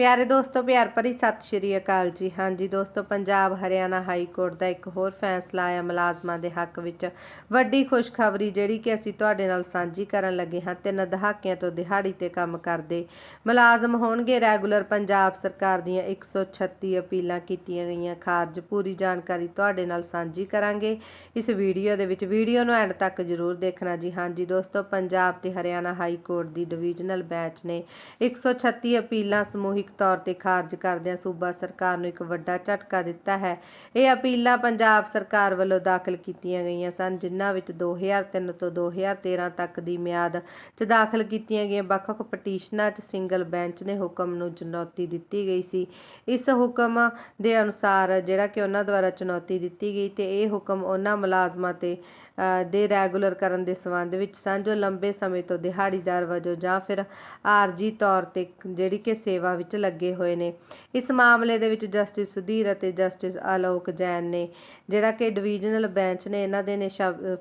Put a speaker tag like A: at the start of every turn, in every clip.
A: ਪਿਆਰੇ ਦੋਸਤੋ, ਪਿਆਰ ਭਰੀ ਸਤਿ ਸ਼੍ਰੀ ਅਕਾਲ ਜੀ। ਹਾਂਜੀ ਦੋਸਤੋ, ਪੰਜਾਬ, ਹਰਿਆਣਾ ਹਾਈ ਕੋਰਟ ਦਾ ਇੱਕ ਹੋਰ ਫੈਸਲਾ ਆਇਆ ਮੁਲਾਜ਼ਮਾਂ ਦੇ ਹੱਕ ਵਿੱਚ। ਵੱਡੀ ਖੁਸ਼ਖਬਰੀ ਜਿਹੜੀ ਕਿ ਅਸੀਂ ਤੁਹਾਡੇ ਨਾਲ ਸਾਂਝੀ ਕਰਨ ਲੱਗੇ ਹਾਂ, ਤਿੰਨ ਦਹਾਕਿਆਂ ਤੋਂ ਦਿਹਾੜੀ ਤੇ ਕੰਮ ਕਰਦੇ ਮੁਲਾਜ਼ਮ ਹੋਣਗੇ। ਰੈਗੂਲਰ ਪੰਜਾਬ ਸਰਕਾਰ ਦੀਆਂ 136 ਅਪੀਲਾਂ ਕੀਤੀਆਂ ਗਈਆਂ। ਖਾਰਜ ਪੂਰੀ ਜਾਣਕਾਰੀ ਤੁਹਾਡੇ ਨਾਲ ਸਾਂਝੀ ਕਰਾਂਗੇ। ਇਸ ਵੀਡੀਓ ਦੇ ਵਿੱਚ, ਵੀਡੀਓ ਨੂੰ ਐਂਡ ਤੱਕ ਜ਼ਰੂਰ ਦੇਖਣਾ ਜੀ। ਹਾਂਜੀ ਦੋਸਤੋ, ਪੰਜਾਬ ਤੇ ਹਰਿਆਣਾ ਹਾਈ ਕੋਰਟ ਦੀ ਡਿਵੀਜ਼ਨਲ ਬੈਂਚ ਨੇ 136 ਅਪੀਲਾਂ ਸਮੂਹਿਕ ਤੌਰ ਤੇ ਖਾਰਜ ਕਰਦਿਆਂ ਸੂਬਾ ਸਰਕਾਰ ਨੂੰ ਇੱਕ ਵੱਡਾ ਝਟਕਾ ਦਿੱਤਾ ਹੈ। ਇਹ ਅਪੀਲਾਂ ਪੰਜਾਬ ਸਰਕਾਰ ਵੱਲੋਂ ਦਾਖਲ ਕੀਤੀਆਂ ਗਈਆਂ ਸਨ, ਜਿਨ੍ਹਾਂ ਵਿੱਚ 2003 ਤੋਂ 2013 ਤੱਕ ਦੀ ਮਿਆਦ 'ਚ ਦਾਖਲ ਕੀਤੀਆਂ ਗਈਆਂ ਵੱਖ-ਵੱਖ ਪਟੀਸ਼ਨਾਂ 'ਚ ਸਿੰਗਲ ਬੈਂਚ ਨੇ ਹੁਕਮ ਨੂੰ ਚੁਣੌਤੀ ਦਿੱਤੀ ਗਈ ਸੀ। ਇਸ ਹੁਕਮ ਦੇ ਅਨੁਸਾਰ ਜਿਹੜਾ ਕਿ ਉਹਨਾਂ ਦੁਆਰਾ ਚੁਣੌਤੀ ਦਿੱਤੀ ਗਈ ਤੇ ਇਹ ਹੁਕਮ ਉਹਨਾਂ ਮੁਲਾਜ਼ਮਾਂ ਤੇ ਦੇ ਰੈਗੂਲਰ ਕਰਨ ਦੇ ਸੰਬੰਧ ਵਿੱਚ ਸਨ, ਜੋ ਲੰਬੇ ਸਮੇਂ ਤੋਂ ਦਿਹਾੜੀਦਾਰ ਵਜੋਂ ਜਾਂ ਫਿਰ ਆਰਜੀ ਤੌਰ ਤੇ ਜਿਹੜੀ ਕਿ ਸੇਵਾ ਵਿੱਚ ਲੱਗੇ ਹੋਏ ਨੇ। ਇਸ ਮਾਮਲੇ ਦੇ ਵਿੱਚ ਜਸਟਿਸ ਸੁਧੀਰ ਅਤੇ ਜਸਟਿਸ ਆਲੋਕ ਜੈਨ ਨੇ, ਜਿਹੜਾ ਕਿ ਡਿਵੀਜ਼ਨਲ ਬੈਂਚ ਨੇ, ਇਹਨਾਂ ਦੇ ਨੇ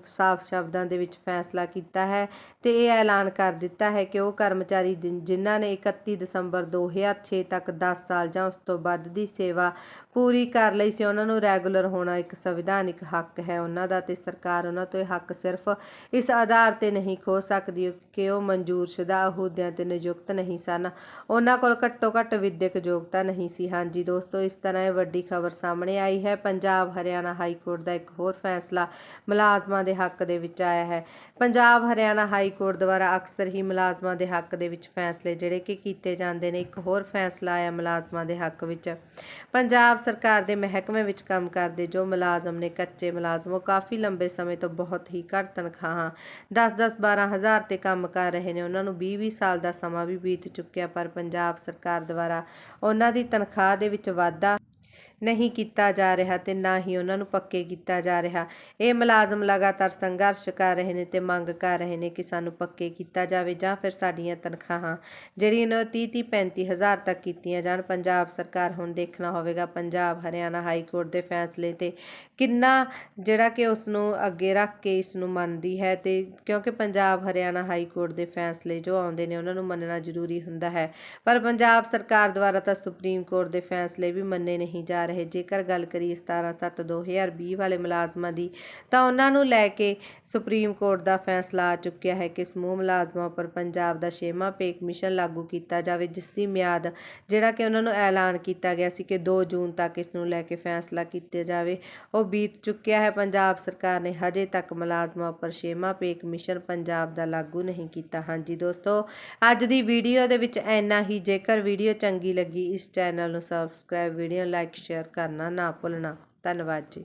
A: ਸਾਫ਼ ਸ਼ਬਦਾਂ ਦੇ ਵਿੱਚ ਫੈਸਲਾ ਕੀਤਾ ਹੈ ਤੇ ਇਹ ਐਲਾਨ ਕਰ ਦਿੱਤਾ ਹੈ ਕਿ ਉਹ ਕਰਮਚਾਰੀ ਜਿ- ਜਿਨ੍ਹਾਂ ਨੇ 31 ਦਸੰਬਰ 2006 ਤੱਕ 10 ਸਾਲ ਜਾਂ ਉਸ ਤੋਂ ਵੱਧ ਦੀ ਸੇਵਾ ਪੂਰੀ ਕਰ ਲਈ ਸੀ, ਉਹਨਾਂ ਨੂੰ ਰੈਗੂਲਰ ਹੋਣਾ ਇੱਕ ਸੰਵਿਧਾਨਿਕ ਹੱਕ ਹੈ ਉਹਨਾਂ ਦਾ ਤੇ ਸਰਕਾਰ ਉਹਨਾਂ ਤੋਂ ਇਹ ਹੱਕ ਸਿਰਫ ਇਸ ਆਧਾਰ ਤੇ ਨਹੀਂ ਖੋ ਸਕਦੀ ਕਿ ਉਹ ਮਨਜ਼ੂਰ ਸ਼ੁਦਾ ਅਹੁਦਿਆਂ ਤੇ ਨਿਯੁਕਤ ਨਹੀਂ ਸਨ। ਉਹਨਾਂ ਕੋਲ ਘੱਟੋ ਘੱਟ ਵਿਦਿਅਕ ਯੋਗਤਾ ਨਹੀਂ ਸੀ। ਹਾਂਜੀ ਦੋਸਤੋ, ਇਸ ਤਰ੍ਹਾਂ ਇਹ ਵੱਡੀ ਖਬਰ ਸਾਹਮਣੇ ਆਈ ਹੈ। ਪੰਜਾਬ ਹਰਿਆਣਾ ਹਾਈ ਕੋਰਟ ਦਾ ਇੱਕ ਹੋਰ ਫੈਸਲਾ ਮੁਲਾਜ਼ਮਾਂ ਦੇ ਹੱਕ ਦੇ ਵਿੱਚ ਆਇਆ ਹੈ। ਪੰਜਾਬ ਹਰਿਆਣਾ ਹਾਈ ਕੋਰਟ ਦੁਆਰਾ ਅਕਸਰ ਹੀ ਮੁਲਾਜ਼ਮਾਂ ਦੇ ਹੱਕ ਦੇ ਵਿੱਚ ਫੈਸਲੇ ਜਿਹੜੇ ਕਿ ਕੀਤੇ ਜਾਂਦੇ ਨੇ, ਇੱਕ ਹੋਰ ਫੈਸਲਾ ਆਇਆ ਮੁਲਾਜ਼ਮਾਂ ਦੇ ਹੱਕ ਵਿੱਚ। ਪੰਜਾਬ ਸਰਕਾਰ ਦੇ ਮਹਿਕਮੇ ਵਿੱਚ ਕੰਮ ਕਰਦੇ ਜੋ ਮੁਲਾਜ਼ਮ ਨੇ, ਕੱਚੇ ਮੁਲਾਜ਼ਮ, ਉਹ ਕਾਫੀ ਲੰਬੇ ਸਮੇਂ ਤੋਂ ਬਹੁਤ ਹੀ ਘੱਟ ਤਨਖਾਹਾਂ 10-10 12000 ਤੇ ਕੰਮ ਕਰ ਰਹੇ ਨੇ। ਉਹਨਾਂ ਨੂੰ 20-20 ਸਾਲ ਦਾ ਸਮਾਂ ਵੀ ਬੀਤ ਚੁੱਕਿਆ, ਪਰ ਪੰਜਾਬ ਸਰਕਾਰ ਦੁਆਰਾ। ਉਹਨਾਂ ਦੀ ਤਨਖਾਹ ਦੇ ਵਿੱਚ ਵਾਧਾ ਨਹੀਂ ਕੀਤਾ ਜਾ ਰਿਹਾ ਤੇ ਨਾ ਹੀ ਉਹਨਾਂ ਨੂੰ ਪੱਕੇ ਕੀਤਾ ਜਾ ਰਿਹਾ। ਇਹ ਮੁਲਾਜ਼ਮ ਲਗਾਤਾਰ ਸੰਘਰਸ਼ ਕਰ ਰਹੇ ਨੇ ਤੇ ਮੰਗ ਕਰ ਰਹੇ ਨੇ ਕਿ ਸਾਨੂੰ ਪੱਕੇ ਕੀਤਾ ਜਾਵੇ ਜਾਂ ਫਿਰ ਸਾਡੀਆਂ ਤਨਖਾਹਾਂ ਜਿਹੜੀਆਂ ਨੇ 30 30 35 ਹਜ਼ਾਰ ਤੱਕ ਕੀਤੀਆਂ ਜਾਣ। ਪੰਜਾਬ ਸਰਕਾਰ ਹੁਣ ਦੇਖਣਾ ਹੋਵੇਗਾ ਪੰਜਾਬ ਹਰਿਆਣਾ ਹਾਈ ਕੋਰਟ ਦੇ ਫੈਸਲੇ ਤੇ ਕਿੰਨਾ ਜਿਹੜਾ ਕਿ ਉਸ ਨੂੰ ਅੱਗੇ ਰੱਖ ਕੇ ਇਸ ਨੂੰ ਮੰਨਦੀ ਹੈ ਤੇ ਕਿਉਂਕਿ ਪੰਜਾਬ ਹਰਿਆਣਾ ਹਾਈ ਕੋਰਟ ਦੇ ਫੈਸਲੇ ਜੋ ਆਉਂਦੇ ਨੇ ਉਹਨਾਂ ਨੂੰ ਮੰਨਣਾ ਜ਼ਰੂਰੀ ਹੁੰਦਾ ਹੈ। ਪਰ ਪੰਜਾਬ ਸਰਕਾਰ ਦੁਆਰਾ ਤਾਂ ਸੁਪਰੀਮ ਕੋਰਟ ਦੇ ਫੈਸਲੇ ਵੀ ਮੰਨੇ ਨਹੀਂ ਜਾ ਰਹੇ। ਜੇਕਰ ਗੱਲ ਕਰੀਏ 17/7/2020 ਵਾਲੇ ਮੁਲਾਜ਼ਮਾਂ ਦੀ, ਤਾਂ ਉਹਨਾਂ ਨੂੰ ਲੈ ਕੇ ਸੁਪਰੀਮ ਕੋਰਟ ਦਾ ਫੈਸਲਾ ਆ ਚੁੱਕਿਆ ਹੈ ਕਿ ਸਮੂਹ ਮੁਲਾਜ਼ਮਾਂ ਉੱਪਰ ਪੰਜਾਬ ਦਾ ਛੇਵਾਂ ਪੇ ਕਮਿਸ਼ਨ ਲਾਗੂ ਕੀਤਾ ਜਾਵੇ, ਜਿਸ ਦੀ ਮਿਆਦ ਜਿਹੜਾ ਕਿ ਉਹਨਾਂ ਨੂੰ ਐਲਾਨ ਕੀਤਾ ਗਿਆ ਸੀ ਕਿ 2 ਜੂਨ ਤੱਕ ਇਸ ਨੂੰ ਲੈ ਕੇ ਫੈਸਲਾ ਕੀਤਾ ਜਾਵੇ। ਉਹ ਬੀਤ ਚੁੱਕਿਆ ਹੈ। ਪੰਜਾਬ ਸਰਕਾਰ ਨੇ ਹਜੇ ਤੱਕ ਮੁਲਾਜ਼ਮਾਂ ਉੱਪਰ ਛੇਵਾਂ ਪੇ ਕਮਿਸ਼ਨ ਪੰਜਾਬ ਦਾ ਲਾਗੂ ਨਹੀਂ ਕੀਤਾ। ਹਾਂਜੀ ਦੋਸਤੋ, ਅੱਜ ਦੀ ਵੀਡੀਓ ਦੇ ਵਿੱਚ ਇੰਨਾ ਹੀ। ਜੇਕਰ ਵੀਡੀਓ ਚੰਗੀ ਲੱਗੀ, ਇਸ ਚੈਨਲ ਨੂੰ ਸਬਸਕ੍ਰਾਈਬ, ਵੀਡੀਓ ਲਾਈਕ ਸ਼ੇਅਰ ਕਰਨਾ ਨਾ ਭੁੱਲਣਾ। ਧੰਨਵਾਦ ਜੀ।